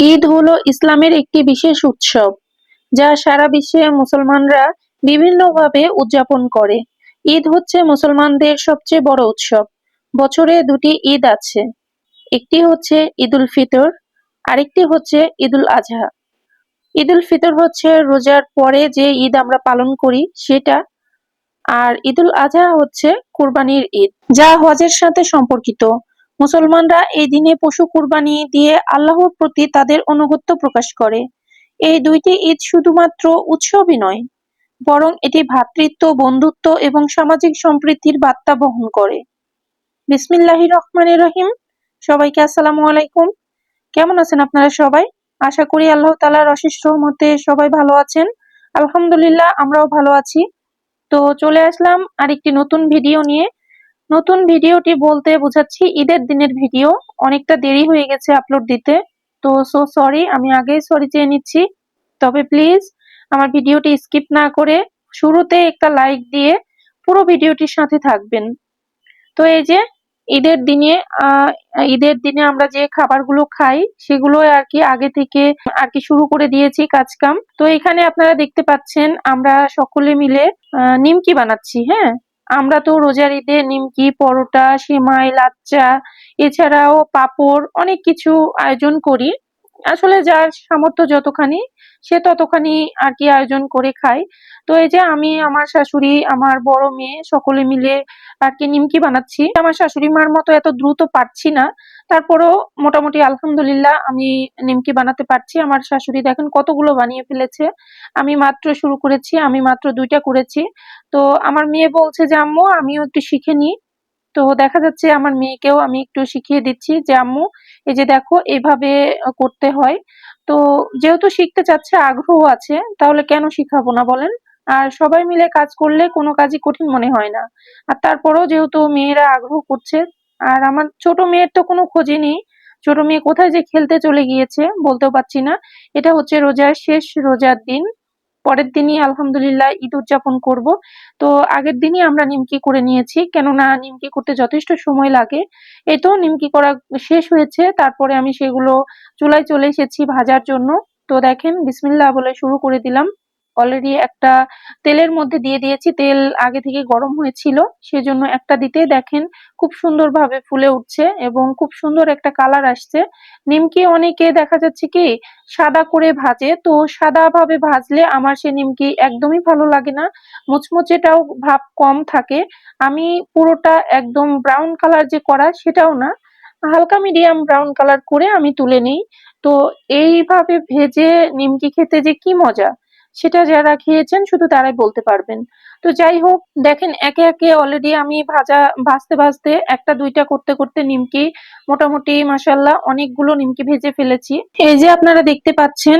ঈদ হলো ইসলামের একটি বিশেষ উৎসব, যা সারা বিশ্বে মুসলমানরা বিভিন্নভাবে উদযাপন করে। ঈদ হচ্ছে মুসলমানদের সবচেয়ে বড় উৎসব। বছরে দুটি ঈদ আছে। একটি হচ্ছে ঈদুল ফিতর, আরেকটি হচ্ছে ঈদুল আজহা। ঈদুল ফিতর হচ্ছে রোজার পরে যে ঈদ আমরা পালন করি, সেটা, আর ঈদুল আজহা হচ্ছে কুরবানির ঈদ, যা হজের সাথে সম্পর্কিত। মুসলমানরা এই দিনে পশু কুরবানি দিয়ে আল্লাহর প্রতি তাদের অনুগত্য প্রকাশ করে। এই দুইটি ঈদ শুধুমাত্র উৎসবই নয়, বরং এটি ভ্রাতৃত্ব, বন্ধুত্ব এবং সামাজিক সম্প্রীতির বার্তা বহন করে। বিসমিল্লাহ রহমানির রহিম। সবাইকে আসসালামু আলাইকুম। কেমন আছেন আপনারা সবাই? আশা করি আল্লাহ তালার অশেষ রহমতে সবাই ভালো আছেন। আলহামদুলিল্লাহ, আমরাও ভালো আছি। তো চলে আসলাম আরেকটি নতুন ভিডিও নিয়ে। নতুন ভিডিওটি বলতে বোঝাচ্ছি, ঈদের দিনের ভিডিও। অনেকটা দেরি হয়ে গেছে আপলোড দিতে। তো সো সরি আমি আগেই সরি চেয়ে নিচ্ছি। তবে প্লিজ আমার ভিডিওটি স্কিপ না করে শুরুতে একটা লাইক দিয়ে পুরো ভিডিওটির সাথে থাকবেন। তো এই যে, ঈদের দিনে ঈদের দিনে আমরা যে খাবারগুলো খাই সেগুলো আর কি আগে থেকে আর কি শুরু করে দিয়েছি কাজকাম। তো এখানে আপনারা দেখতে পাচ্ছেন, আমরা সকলে মিলে নিমকি বানাচ্ছি হ্যাঁ? আমরা তো রোজার ঈদে নিমকি পরোটা সেমাই লাচ্চা এছাড়াও পাপড় অনেক কিছু আয়োজন করি। আসলে যার সামর্থ্য যতখানি, সে ততখানি আর কি আয়োজন করে খায়। তো এই যে আমি, আমার শাশুড়ি, আমার বড় মেয়ে, সকলে মিলে আর কি নিমকি বানাচ্ছি। আমার শাশুড়ি মার মতো এত দ্রুত পারছি না। তারপরও মোটামুটি আলহামদুলিল্লাহ আমি নিমকি বানাতে পারছি। আমার শাশুড়ি দেখেন কতগুলো বানিয়ে ফেলেছে। আমি মাত্র শুরু করেছি, আমি মাত্র দুইটা করেছি। তো আমার মেয়ে বলছে যে, আম্মু, আমিও একটু শিখে নিই। তো দেখা যাচ্ছে আমার মেয়েকেও আমি একটু শিখিয়ে দিচ্ছি যে, আম্মু, এই যে দেখো, এভাবে করতে হয়। তো যেহেতু শিখতে চাচ্ছে আগ্রহ আছে, তাহলে কেন শিখাবো না বলেন? আর সবাই মিলে কাজ করলে কোনো কাজই কঠিন মনে হয় না। আর তারপরেও যেহেতু মেয়েরা আগ্রহ করছে, আর আমার ছোট মেয়ের তো কোনো খোঁজই নেই। ছোট মেয়ে কোথায় যে খেলতে চলে গিয়েছে বলতেও পারছি না। এটা হচ্ছে রোজার শেষ রোজার দিন। পরের দিনই আলহামদুলিল্লাহ ঈদ উদযাপন করব। তো আগের দিনই আমরা নিমকি করে নিয়েছি, কেননা নিমকি করতে যথেষ্ট সময় লাগে। এই তো নিমকি করা শেষ হয়েছে, তারপরে আমি সেগুলো চুলায় চলে এসেছি ভাজার জন্য। তো দেখেন, বিসমিল্লাহ বলে শুরু করে দিলাম। অলরেডি একটা তেলের মধ্যে দিয়ে দিয়েছি। তেল আগে থেকে গরম হয়েছিল, সেজন্য একটা দিতে দেখেন খুব সুন্দরভাবে ফুলে উঠছে এবং খুব সুন্দর একটা কালার আসছে। নিমকি অনেকে দেখা যাচ্ছে কি সাদা করে ভাজে, তো সাদা ভাবে ভাজলে আমার সে নিমকি একদমই ভালো লাগে না। মুচমুচেটাও ভাব কম থাকে। আমি পুরোটা একদম ব্রাউন কালার যে করা সেটাও না, হালকা মিডিয়াম ব্রাউন কালার করে আমি তুলে নিই। তো এইভাবে ভেজে নিমকি খেতে যে কি মজা! সেটা যারা খেয়েছেন শুধু তারাই বলতে পারবেন। তো যাই হোক, দেখেন একে একে অলরেডি আমি ভাজা, ভাজতে ভাজতে একটা, দুইটা করতে করতে নিমকি মোটামুটি মাসাল্লাহ অনেকগুলো নিমকি ভেজে ফেলেছি। এই যে আপনারা দেখতে পাচ্ছেন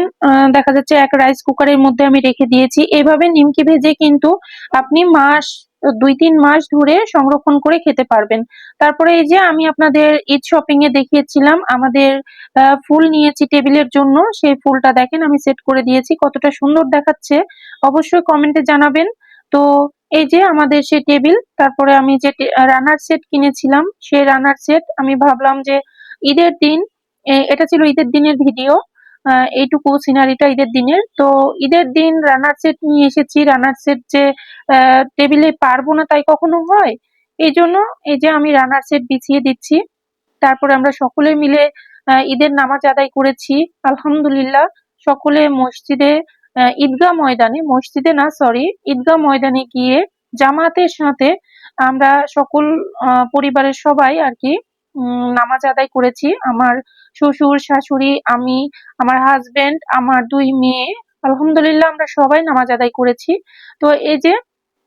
দেখা যাচ্ছে এক রাইস কুকারের মধ্যে আমি রেখে দিয়েছি। এভাবে নিমকি ভেজে কিন্তু আপনি মাস দুই তিন মাস ধরে সংরক্ষণ করে খেতে পারবেন। তারপরে এই যে আমি আপনাদের ঈদ শপিং এ দেখিয়েছিলাম, আমাদের ফুল নিয়েছি টেবিলের জন্য, সেই ফুলটা দেখেন আমি সেট করে দিয়েছি, কতটা সুন্দর দেখাচ্ছে। অবশ্যই কমেন্টে জানাবেন। তো এই যে আমাদের সেই টেবিল তারপরে আমি যে রানার সেট কিনেছিলাম, সেই রানার সেট আমি ভাবলাম যে ঈদের দিন এটা ছিল ঈদের দিনের ভিডিও এইটুকু সিনারিটা ঈদের দিনের। তো ঈদের দিন রানার সেট নিয়ে এসেছি। রানার সেট যে টেবিলে পারব না তাই কখনো হয়? এই জন্য এই যে আমি রানার সেট বিছিয়ে দিচ্ছি। তারপরে আমরা সকলে মিলে ঈদের নামাজ আদায় করেছি। আলহামদুলিল্লাহ, সকলে মসজিদে ঈদগাহ ময়দানে, মসজিদে না সরি ঈদগাহ ময়দানে গিয়ে জামাতের সাথে আমরা সকল পরিবারের সবাই আর কি নামাজ আদায় করেছি। আমার শ্বশুর, শাশুড়ি, আমি, আমার হাজবেন্ড আমার দুই মেয়ে। আলহামদুলিল্লাহ, আমরা সবাই নামাজ আদায় করেছি। তো এই যে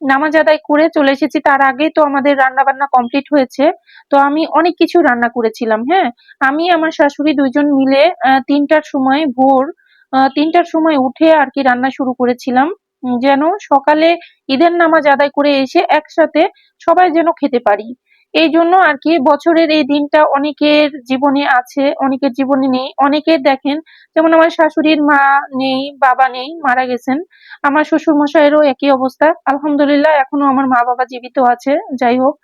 নামাজ আদায় করে চলে এসেছি, তার আগে তো আমাদের রান্না বান্না কমপ্লিট হয়েছে। তো আমি অনেক কিছু রান্না করেছিলাম হ্যাঁ। আমি, আমার শাশুড়ি দুইজন মিলে তিনটার সময় ভোর তিনটার সময় উঠে আর কি রান্না শুরু করেছিলাম। যেন সকালে ঈদের নামাজ আদায় করে এসে একসাথে সবাই যেন খেতে পারি। এই জন্য আর কি বছরের এই দিনটা অনেকের জীবনে আছে, অনেকের জীবনে নেই। অনেকের দেখেন, যেমন আমার শাশুড়ির মা নেই, বাবা নেই, মারা গেছেন। আমার শ্বশুর মশাইয়েরও একই অবস্থা। আলহামদুলিল্লাহ, এখনও আমার মা বাবা জীবিত আছে, যাই হোক।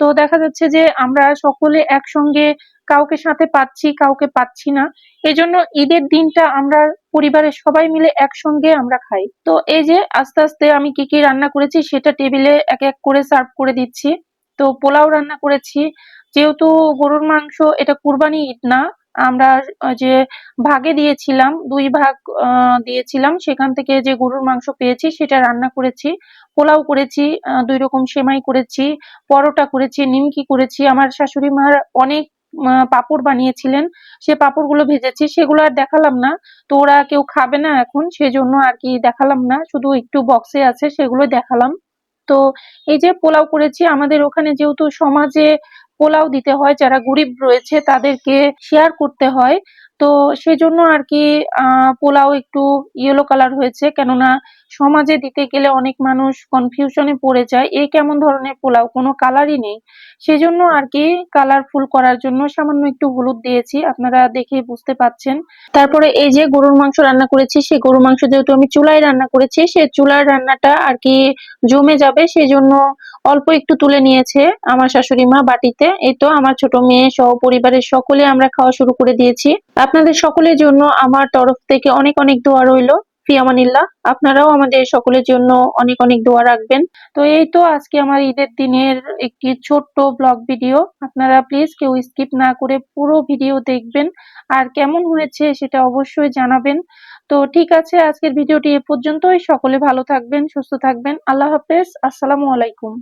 তো দেখা যাচ্ছে যে আমরা সকলে একসঙ্গে কাউকে সাথে পাচ্ছি, কাউকে পাচ্ছি না। এই জন্য ঈদের দিনটা আমরা পরিবারের সবাই মিলে একসঙ্গে আমরা খাই। তো এই যে আস্তে আস্তে আমি কি কি রান্না করেছি, সেটা টেবিলে এক এক করে সার্ভ করে দিচ্ছি। তো পোলাও রান্না করেছি। যেহেতু গরুর মাংস, এটা কুরবানি ঈদ না, আমরা যে ভাগে দিয়েছিলাম, দুই ভাগ দিয়েছিলাম, সেখান থেকে যে গরুর মাংস পেয়েছি, সেটা রান্না করেছি। পোলাও করেছি দুই রকম সেমাই করেছি, পরোটা করেছি, নিমকি করেছি। আমার শাশুড়ি মার অনেক পাঁপড় বানিয়েছিলেন, সে পাঁপড়গুলো ভেজেছি, সেগুলো আর দেখালাম না। তো ওরা কেউ খাবে না এখন, সেজন্য আর কি দেখালাম না, শুধু একটু বক্সে আছে সেগুলো দেখালাম। তো এই যে পোলাও করেছি, আমাদের ওখানে যেহেতু সমাজে পোলাও দিতে হয়, যারা গরিব রয়েছে তাদেরকে শেয়ার করতে হয়। তো সেজন্য আর কি পোলাও একটু ইয়েলো কালার হয়েছে। কেননা সমাজে দিতে গেলে অনেক মানুষ কনফিউশনে পড়ে যায়, এ কেমন ধরনের পোলাও, কোনো কালারই নেই। সেজন্য আর কি কালারফুল করার জন্য সামান্য একটু হলুদ দিয়েছি, আপনারা দেখে বুঝতে পাচ্ছেন। তারপরে এই যে গরুর মাংস রান্না করেছি, সেই গরুর মাংস যেহেতু আমি চুলায় রান্না করেছি সেই চুলার রান্নাটা আর কি জমে যাবে, সেজন্য অল্প একটু তুলে নিয়েছে আমার শাশুড়ি মা বাটিতে। এই তো আমার ছোট মেয়ে সহ পরিবারের সকলে আমরা খাওয়া শুরু করে দিয়েছি। আপনাদের সকলের জন্য আমার তরফ থেকে অনেক অনেক দোয়া রইল। ফিয়ামানিল্লাহ আপনারাও আমাদের সকলের জন্য অনেক অনেক দোয়া রাখবেন। তো এই তো আজকে আমার ঈদের দিনের একটি ছোট্ট ব্লগ ভিডিও আপনারা প্লিজ কেউ স্কিপ না করে পুরো ভিডিও দেখবেন। আর কেমন হয়েছে সেটা অবশ্যই জানাবেন। তো ঠিক আছে, আজকের ভিডিওটি এ পর্যন্তই। সকলে ভালো থাকবেন, সুস্থ থাকবেন। আল্লাহ হাফেজ। আসসালামু আলাইকুম।